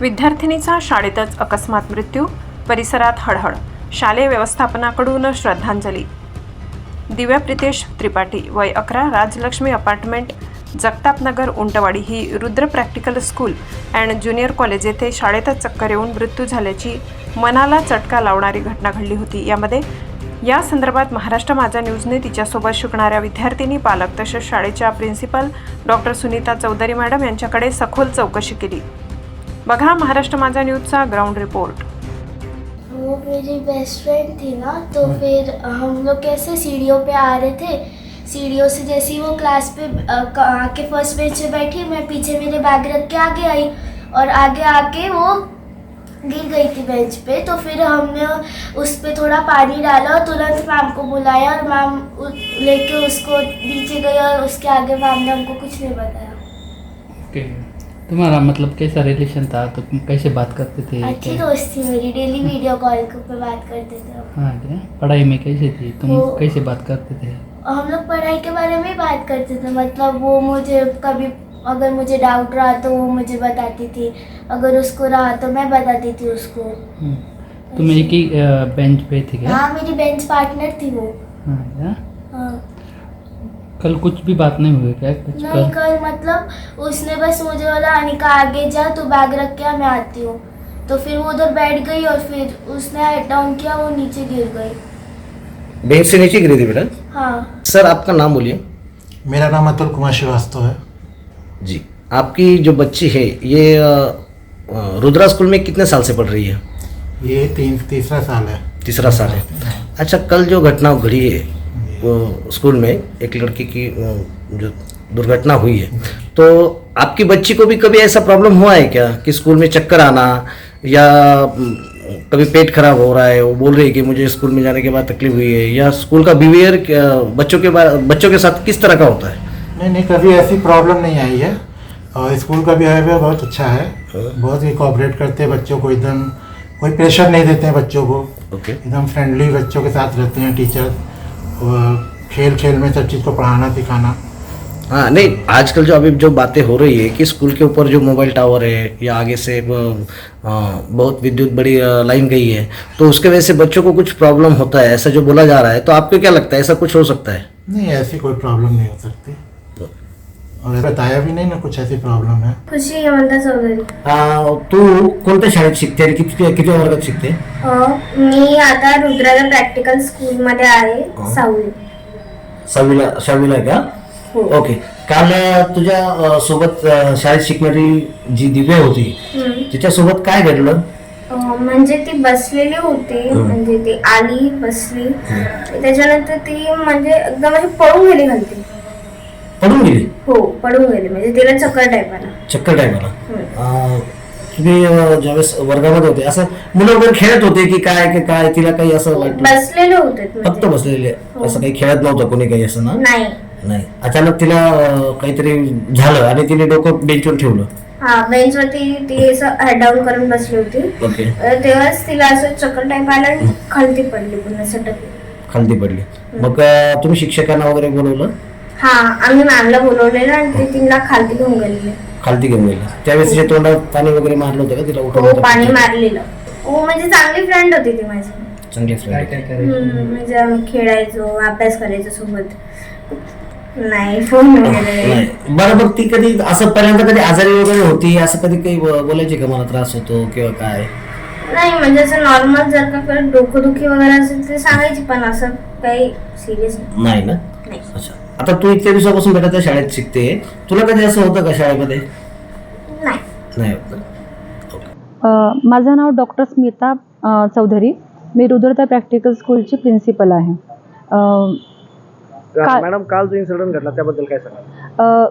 विद्यार्थिनीचा शाळेतच अकस्मात मृत्यू परिसरात हळहळ शालेय व्यवस्थापनाकडून श्रद्धांजली. दिव्या प्रितेश त्रिपाठी वय अकरा Rajlakshmi apartment Jagtapnagar Untwadi he Rudra practical school and junior college येथे शाळेतच चक्कर येऊन मृत्यू झाल्याची मनाला चटका लावणारी घटना घडली होती. यामध्ये या संदर्भात महाराष्ट्र माझा न्यूजने तिच्यासोबत शिकणाऱ्या विद्यार्थिनी पालक तसेच शाळेच्या principal doctor Sunita Chaudhari madam यांच्याकडे सखोल चौकशी केली. बघा महाराष्ट्र माझा न्यूजचा ग्राउंड रिपोर्ट. वो मेरी बेस्ट फ्रेंड थी ना तो फिर हम लोग कैसे सीढ़ियों पे आ रहे थे? सीढ़ियों से जैसे ही वो क्लास पे आके फर्स्ट बेंच पे बैठी मैं पीछे मेरे बैग रख के आगे आई और आगे आके वो गिर गई थी बेंच पे तो फिर हमने उस पे थोड़ा पानी डाला और तुरंत मैम को बुलाया और मैम लेके उसको नीचे गई और उसके आगे मैम ने हमको कुछ नहीं बताया। ओके। तुम्हारा मतलब कैसा रिलेशन था? तो तुम कैसे बात करते थे? अच्छी दोस्त थी मेरी डेली वीडियो कॉल पे बात करते थे हाँ क्या? पढ़ाई में कैसे थी? तुम कैसे बात करते थे? हम लोग पढ़ाई के बारे में बात करते थे मतलब वो मुझे कभी अगर मुझे डाउट रहा तो वो मुझे बताती थी। अगर उसको रहा तो मैं बताती थी उसको। हम्म। तुम एक ही बेंच पे थे क्या? हाँ मेरी बेंच पार्टनर थी वो। हाँ हाँ। कल कुछ भी बात नहीं हुई क्या? कुछ नहीं कल? कल मतलब उसने बस मुझे बोला अनिका आगे जा तू बैग रख के मैं आती हूँ। तो फिर वो उधर बैठ गई और फिर उसने हेड डाउन किया वो नीचे गिर गई। बेंच से नीचे गिरी थी बेटा? हाँ। सर आपका नाम बोलिए। मेरा नाम अतुल कुमार श्रीवास्तव है। जी। आपकी जो बच्ची है ये रुद्रा स्कूल में कितने साल से पढ़ रही है? ये तीन तीसरा साल है। तीसरा साल है। अच्छा कल जो घटना घड़ी है वो स्कूल में एक लड़की की जो दुर्घटना हुई है तो आपकी बच्ची को भी कभी ऐसा प्रॉब्लम हुआ है क्या कि स्कूल में चक्कर आना या कभी पेट खराब हो रहा है वो बोल रही है कि मुझे स्कूल में जाने के बाद तकलीफ़ हुई है या स्कूल का बिहेवियर बच्चों के बच्चों के साथ किस तरह का होता है? नहीं नहीं कभी ऐसी प्रॉब्लम नहीं आई है। और स्कूल का बिहेवियर बहुत अच्छा है। बहुत ही कोऑपरेट करते हैं बच्चों को एकदम कोई प्रेशर नहीं देते हैं बच्चों को। ओके। एकदम फ्रेंडली बच्चों के साथ रहते हैं टीचर और खेल खेल में सब चीज़ को पढ़ाना सिखाना। हाँ नहीं आजकल जो अभी जो बातें हो रही है कि स्कूल के ऊपर जो मोबाइल टावर है या आगे से बहुत विद्युत बड़ी लाइन गई है तो उसके वजह से बच्चों को कुछ प्रॉब्लम होता है? ऐसा जो बोला जा रहा है तो आपको क्या लगता है? ऐसा कुछ हो सकता है? नहीं ऐसी कोई प्रॉब्लम नहीं हो सकती। और बताया भी नहीं ना कुछ ऐसी प्रॉब्लम है खुशी हेमंता चौधरी तू कोणत्या शाळेत शिकते आणि किती किती वर्गात शिकते? मी आता रुद्राला प्रॅक्टिकल स्कूलमध्ये आहे सावली सहावीला सहावीला का? हो. ओके. काल अ, तुझ्या अ, सोबत अ, शाळेत शिकणारी जी दिव्या होती तिच्यासोबत काय घडलं? अं, म्हणजे ती बसलेली होती म्हणजे ती आली बसली. त्याच्यानंतर ती म्हणजे एकदम अशी पळून गेली गेली हो पळून गेली. म्हणजे तिला चक्कर टाईप आला. चक्कर टायमाला हम्म. तुम्ही अ, ज्यावेळेस वर्गामध्ये होते असं मुलं वगैरे खेळत होते की काय की काय तिला काही असं वाटलं? बसलेले होते फक्त म्हणजे बसलेले असं काही खेळत नव्हतं कोणी काही असं ना? नाही. नाही. अचानक तिला काहीतरी झालं आणि तिने डोकं बेंचवर ठेवलं. हा बेंच वरती ती असं हेड डाऊन करून बसली होती. तेव्हाच तिला असं चक्कर टाईप आला आणि खालती पडली पुन्हा सटकली. खालती पडली. मग तुम्ही शिक्षकांना वगैरे बोलवलं? हा आम्ही मॅमला बोलवलेलं आणि ती तिला खालती घेऊन गेलेली. खालती घेऊन गेलं त्यावेळेस तिच्या तोंडात पाणी वगैरे मारलं होतं का? तिला हो उठवलं पाणी होतं? मारलेलं. हो म्हणजे चांगली फ्रेंड होती ती माझी. चांगली काय फ्रेंड काय करायचं हम्म, म्हणजे आम्ही खेळायचो अभ्यास करायचो सोबत. नाही फोन वगैरे नाही. बरं मग ती कधी असं पहिल्यांदा कधी आजारी वगैरे होती? असं कधी काही ब- बोलायची का? मला त्रास होतो किंवा काय? नाही म्हणजे असं नॉर्मल जर का परत डोकंदुखी वगैरे असेल तर सांगायची पण असं काही सिरियस नाही ना? नाही. अच्छा. आता तू इतक्या दिवसापासून बेटा त्या शाळेत शिकते. तुला कधी असं होतं का शाळेमध्ये? नाही. नाही होत. ना? अ, माझं नाव डॉक्टर स्मिता अ, चौधरी. मी रुद्रता प्रॅक्टिकल स्कूलची प्रिन्सिपल आहे. अ, का- मॅडम काल जो इन्सिडेंट घडला त्याबद्दल काय सांगा अ,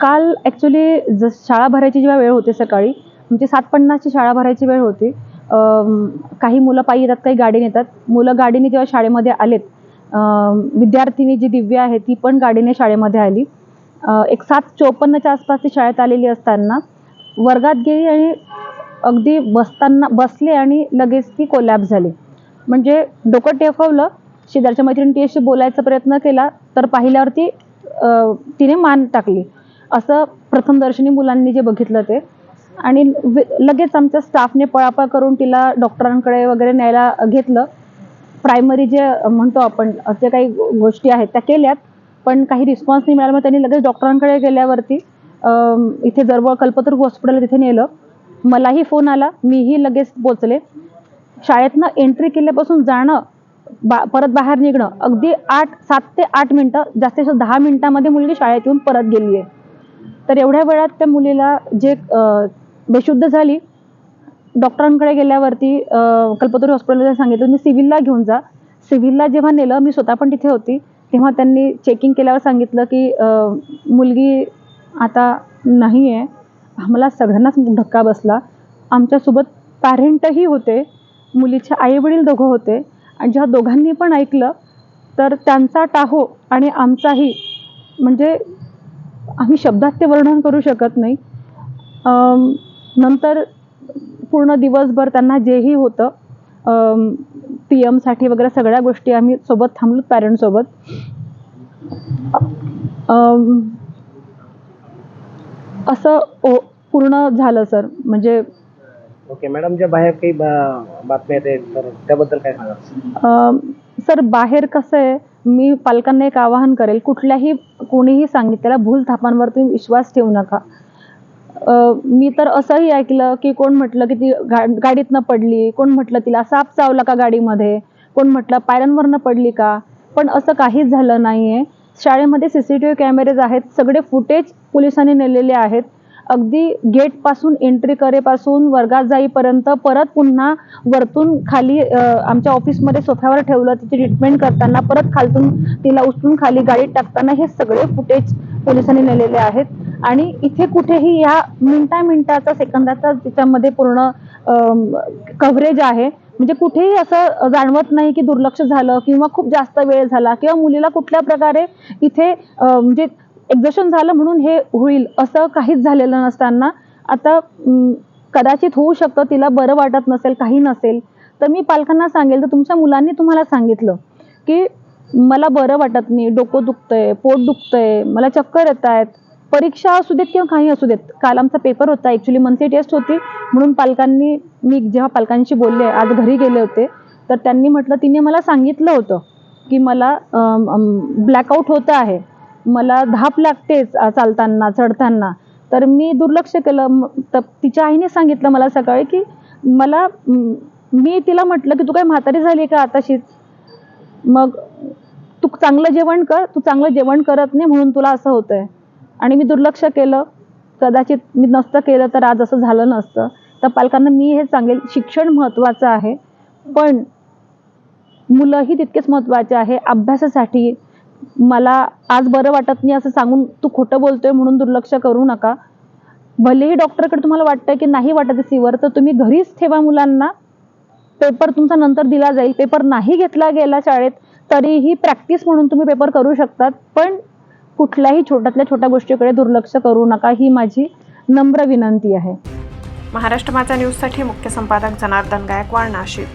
काल ॲक्च्युली ज शाळा भरायची जेव्हा वेळ होते सकाळी म्हणजे सात पन्नासची शाळा भरायची वेळ होती अम, काही मुलं पायी येतात काही गाडीने येतात. मुलं गाडीने जेव्हा शाळेमध्ये आलेत विद्यार्थिनी जी दिव्या आहे ती पण गाडीने शाळेमध्ये आली. एक सात चोपन्नच्या आसपास ती शाळेत आलेली असताना वर्गात गेली आणि अगदी बसताना बसले आणि लगेच ती कोलॅप झाली. म्हणजे डोकं टेफवलं शेजारच्या मैत्रिणी तिच्याशी बोलायचा प्रयत्न केला तर पाहिल्यावरती तिने मान टाकली. असं प्रथमदर्शनी मुलांनी जे बघितलं ते. आणि लगेच आमच्या स्टाफने पळापळ करून तिला डॉक्टरांकडे वगैरे न्यायला घेतलं. प्रायमरी जे म्हणतो आपण जे काही गोष्टी आहेत त्या केल्यात पण काही रिस्पॉन्स नाही मिळाला. मग त्यांनी लगेच डॉक्टरांकडे गेल्यावरती इथे जवळ कल्पतरू हॉस्पिटल तिथे नेलं. मलाही फोन आला मीही लगेच पोचले शाळेतनं एंट्री केल्यापासून जाणं बा परत बाहेर निघणं अगदी आठ सात ते आठ मिनटं जास्तीत जास्त दहा मिनटामध्ये मुलगी शाळेत येऊन परत गेली आहे तर एवढ्या वेळात त्या मुलीला जे बेशुद्ध झाली डॉक्टरांकडे गेल्यावरती अ, कल्पतरू हॉस्पिटलमध्ये सांगितलं तुम्ही सिव्हिलला घेऊन जा. सिव्हिलला जेव्हा नेलं मी स्वतः पण तिथे होती तेव्हा त्यांनी चेकिंग केल्यावर सांगितलं की मुलगी आता नाही आहे आम्हाला सगळ्यांनाच धक्का बसला. आमच्यासोबत पॅरेंटही होते. मुलीचे आईवडील दोघं होते. आणि जेव्हा दोघांनी पण ऐकलं तर त्यांचा टाहो आणि आमचाही. म्हणजे आम्ही शब्दात ते वर्णन करू शकत नाही. नंतर पूर्ण दिवसभर त्यांना जेही होतं पी एमसाठी वगैरे सगळ्या गोष्टी आम्ही सोबत थांबलो पॅरेंटसोबत असं पूर्ण झालं सर म्हणजे ओके मॅडम ज्या बाहेर काही बातम्या तर त्याबद्दल काय सांगा सर बाहेर कसं आहे मी पालकांना एक आवाहन करेल कुठल्याही कोणीही सांगितलेल्या भूल थापांवर तुम्ही विश्वास ठेवू नका. मी तर असंही ऐकलं की कोण म्हटलं की ती गा गाडीतनं पडली कोण म्हटलं तिला साप चावला का गाडीमध्ये कोण म्हटलं पायऱ्यांवरनं पडली का? पण असं काहीच झालं नाही आहे शाळेमध्ये C C T V cameras आहेत सगळे फुटेज पोलिसांनी नेलेले आहेत. अगदी गेटपासून एंट्री करेपासून वर्गात जाईपर्यंत परत पुन्हा वरतून खाली आमच्या ऑफिसमध्ये सोफ्यावर ठेवलं तिची ट्रीटमेंट करताना परत खालतून तिला उचलून खाली गाडीत टाकताना हे सगळे फुटेज पोलिसांनी नेलेले आहेत. आणि इथे कुठेही या मिनटा मिनटाचा सेकंदाचा त्याच्यामध्ये पूर्ण कव्हरेज आहे. म्हणजे कुठेही असं जाणवत नाही की दुर्लक्ष झालं किंवा खूप जास्त वेळ झाला किंवा मुलीला कुठल्या प्रकारे इथे म्हणजे एक्झशन झालं म्हणून हे होईल असं काहीच झालेलं नसताना. आता कदाचित होऊ शकतं तिला बरं वाटत नसेल काही नसेल. तर मी पालकांना सांगेल तर तुमच्या मुलांनी तुम्हाला सांगितलं की मला बरं वाटत नाही डोकं दुखतंय पोट दुखतंय मला चक्कर येत आहेत परीक्षा असू देत किंवा काही असू देत. काल आमचा पेपर होता ॲक्च्युली मंथली टेस्ट होती म्हणून पालकांनी मी जेव्हा पालकांशी बोलले आज घरी गेले होते तर त्यांनी म्हटलं तिने मला सांगितलं होतं की मला ब्लॅकआउट होतं आहे. मला धाप लागतेच चालताना चढताना. तर मी दुर्लक्ष केलं. तर तिच्या आईने सांगितलं मला सकाळी की मला मी तिला म्हटलं की तू काय म्हातारी झाली का आताशीच मग तू चांगलं जेवण कर. तू चांगलं जेवण करत नाही म्हणून तुला असं होतंय. आणि मी दुर्लक्ष केलं. कदाचित मी नसतं केलं तर आज असं झालं नसतं. तर पालकांना मी हे सांगेल शिक्षण महत्त्वाचं आहे. पण मुलंही तितकेच महत्त्वाचे आहे. अभ्यासासाठी मला आज बरं वाटत नाही असं सांगून तू खोटं बोलतोय म्हणून दुर्लक्ष करू नका. भलेही डॉक्टरकडे तुम्हाला वाटतं की नाही वाटत सीवर तर तुम्ही घरीच ठेवा मुलांना. पेपर तुमचा नंतर दिला जाईल. पेपर नाही घेतला गेला शाळेत तरीही प्रॅक्टिस म्हणून तुम्ही पेपर करू शकतात. पण कुठल्याही छोट्यातल्या छोट्या गोष्टीकडे दुर्लक्ष करू नका ही माझी नम्र विनंती आहे. महाराष्ट्र माझा न्यूजसाठी मुख्य संपादक जनार्दन गायकवाड नाशिक.